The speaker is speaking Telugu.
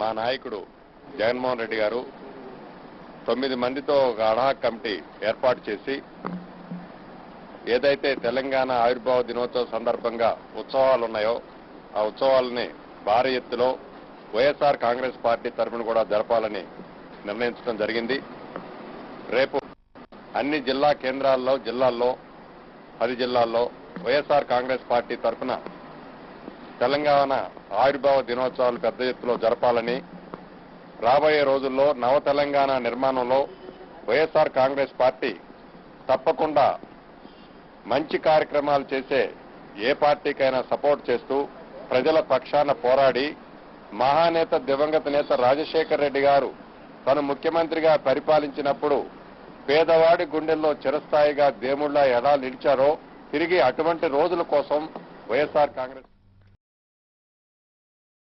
మా నాయకుడు జగన్మోహన్ రెడ్డి గారు తొమ్మిది మందితో ఒక అడా కమిటీ ఏర్పాటు చేసి ఏదైతే తెలంగాణ ఆవిర్భావ దినోత్సవ సందర్భంగా ఉత్సవాలు ఉన్నాయో ఆ ఉత్సవాలని భారీ ఎత్తులో వైఎస్ఆర్ కాంగ్రెస్ పార్టీ తరఫున కూడా జరపాలని నిర్ణయించడం జరిగింది. రేపు అన్ని జిల్లా కేంద్రాల్లో జిల్లాల్లో పది జిల్లాల్లో వైఎస్ఆర్ కాంగ్రెస్ పార్టీ తరఫున తెలంగాణ ఆవిర్భావ దినోత్సవాలు పెద్ద ఎత్తులో జరపాలని రాబోయే రోజుల్లో నవ తెలంగాణ నిర్మాణంలో వైఎస్ఆర్ కాంగ్రెస్ పార్టీ తప్పకుండా మంచి కార్యక్రమాలు చేసే ఏ పార్టీకైనా సపోర్ట్ చేస్తూ ప్రజల పక్షాన పోరాడి మహానేత దివంగత నేత రాజశేఖర్ రెడ్డి గారు తను ముఖ్యమంత్రిగా పరిపాలించినప్పుడు పేదవాడి గుండెల్లో చిరస్థాయిగా దేముళ్ళ ఎలా నిలిచారో తిరిగి అటువంటి రోజుల కోసం వైఎస్ఆర్ కాంగ్రెస్